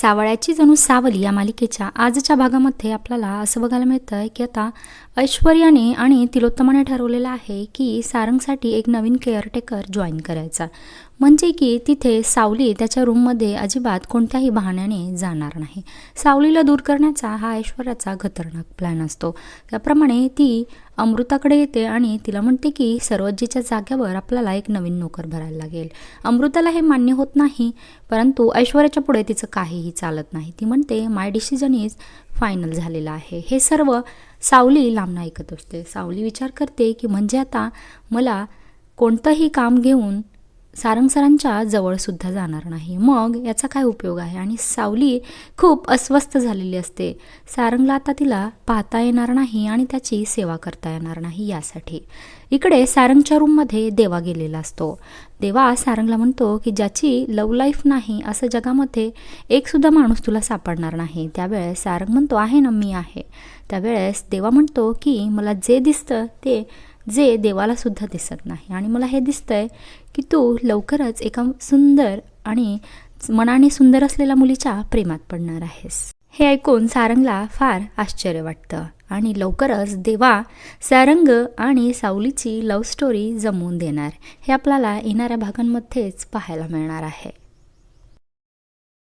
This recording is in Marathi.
सावळ्याची जणू सावली या मालिकेच्या आजच्या भागामध्ये आपल्याला असं बघायला मिळतं आहे की आता ऐश्वर्याने आणि तिलोत्तमाने ठरवलेलं आहे की सारंगसाठी एक नवीन केअरटेकर जॉईन करायचा. म्हणजे की तिथे सावली त्याच्या रूममध्ये अजिबात कोणत्याही बहाण्याने जाणार नाही. सावलीला दूर करण्याचा हा ऐश्वर्याचा खतरनाक प्लॅन असतो. त्याप्रमाणे ती अमृताकडे येते आणि तिला म्हणते की सर्वज्जीच्या जाग्यावर आपल्याला एक नवीन नोकर भरायला लागेल. अमृताला हे मान्य होत नाही परंतु ऐश्वर्याच्या पुढे तिचं काहीही चालत नाही. ती म्हणते माय डिसिजन इज फायनल झालेलं आहे. हे सर्व सावली लांबणं ऐकत असते. सावली विचार करते की म्हणजे आता मला कोणतंही काम घेऊन सारंग सरांच्या जवळसुद्धा जाणार नाही. मग याचा काय उपयोग आहे? आणि सावली खूप अस्वस्थ झालेली असते. सारंगला आता तिला पाहता येणार नाही आणि त्याची सेवा करता येणार नाही यासाठी. इकडे सारंगच्या रूममध्ये देवा गेलेला असतो. देवा सारंगला म्हणतो की ज्याची लव लाईफ नाही असं जगामध्ये एकसुद्धा माणूस तुला सापडणार नाही. त्यावेळेस सारंग म्हणतो आहे ना मी आहे. त्यावेळेस देवा म्हणतो की मला जे दिसतं ते जे देवाला सुद्धा दिसत नाही. आणि मला हे दिसतंय की तू लवकरच एका सुंदर आणि मनाने सुंदर असलेल्या मुलीच्या प्रेमात पडणार आहेस. हे ऐकून सारंगला फार आश्चर्य वाटतं आणि लवकरच देवा सारंग आणि सावलीची लव्ह स्टोरी जमवून देणार. हे आपल्याला येणाऱ्या भागांमध्येच पाहायला मिळणार आहे.